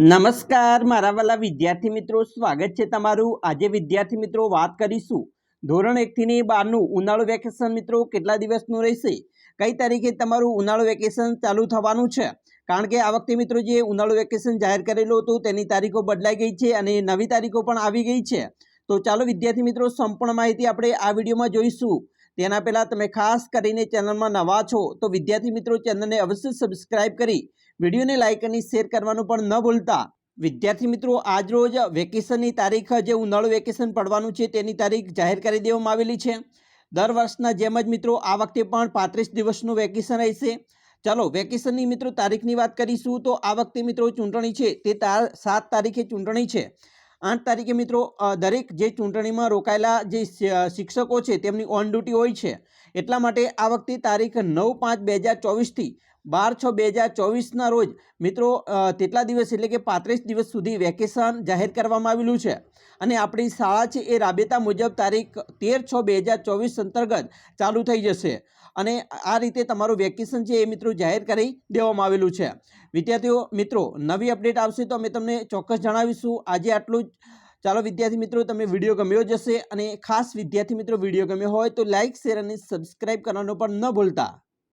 નમસ્કાર, મારા વાલા વિદ્યાર્થી મિત્રો, સ્વાગત છે તમારું. આજે વિદ્યાર્થી મિત્રો, વાત કરીશું ધોરણ એકથી બારનું ઉનાળુ વેકેશન મિત્રો, કેટલા દિવસનું રહેશે? કઈ તારીખે તમારું ઉનાળુ વેકેશન ચાલુ થવાનું છે? કારણ કે આ વખતે મિત્રો, જે ઉનાળુ વેકેશન જાહેર કરેલું હતું, તેની તારીખો બદલાઈ ગઈ છે અને નવી તારીખો પણ આવી ગઈ છે. તો ચાલો વિદ્યાર્થી મિત્રો, સંપૂર્ણ માહિતી આપણે આ વિડીયોમાં જોઈશું. તેના પહેલાં તમે ખાસ કરીને ચેનલમાં નવા છો, તો વિદ્યાર્થી મિત્રો, ચેનલને અવશ્ય સબસ્ક્રાઈબ કરી વિડીયોને લાઇક અને શેર કરવાનું પણ ન ભૂલતા. વિદ્યાર્થી મિત્રો, આજરોજ વેકેશનની તારીખ જે ઉનાળુ વેકેશન પડવાનું છે તેની તારીખ જાહેર કરી દેવામાં આવેલી છે. દર વર્ષના જેમ જ મિત્રો, આ વખતે પણ પાંત્રીસ દિવસનું વેકેશન રહેશે. ચાલો, વેકેશનની મિત્રો તારીખની વાત કરીશું તો આ વખતે મિત્રો ચૂંટણી છે, તે સાત તારીખે ચૂંટણી છે. આઠ તારીખે મિત્રો દરેક જે ચૂંટણીમાં રોકાયેલા જે શિક્ષકો છે તેમની ઓન ડ્યુટી હોય છે. એટલા માટે આ વખતે તારીખ નવ પાંચ બે હજાર ચોવીસથી બાર છ બે હજાર ચોવીસના રોજ મિત્રો તેટલા દિવસ એટલે કે પાંત્રીસ દિવસ સુધી વેકેશન જાહેર કરવામાં આવેલું છે. અને આપણી શાળા છે એ રાબેતા મુજબ તારીખ તેર છ બે હજાર ચોવીસ અંતર્ગત ચાલુ થઈ જશે. અને આ રીતે તમારું વેકેશન છે એ મિત્રો જાહેર કરી દેવામાં આવેલું છે. વિદ્યાર્થીઓ, મિત્રો, નવી અપડેટ આવશે તો અમે તમને ચોક્કસ જણાવીશું. આજે આટલું જ. ચાલો, વિદ્યાર્થી મિત્રો, તમને વીડિયો ગમ્યો જ હશે અને ખાસ વિદ્યાર્થી મિત્રો, વીડિયો ગમ્યો હોય તો લાઇક શેર અને સબસ્ક્રાઇબ કરવાનું પણ ન ભૂલતા.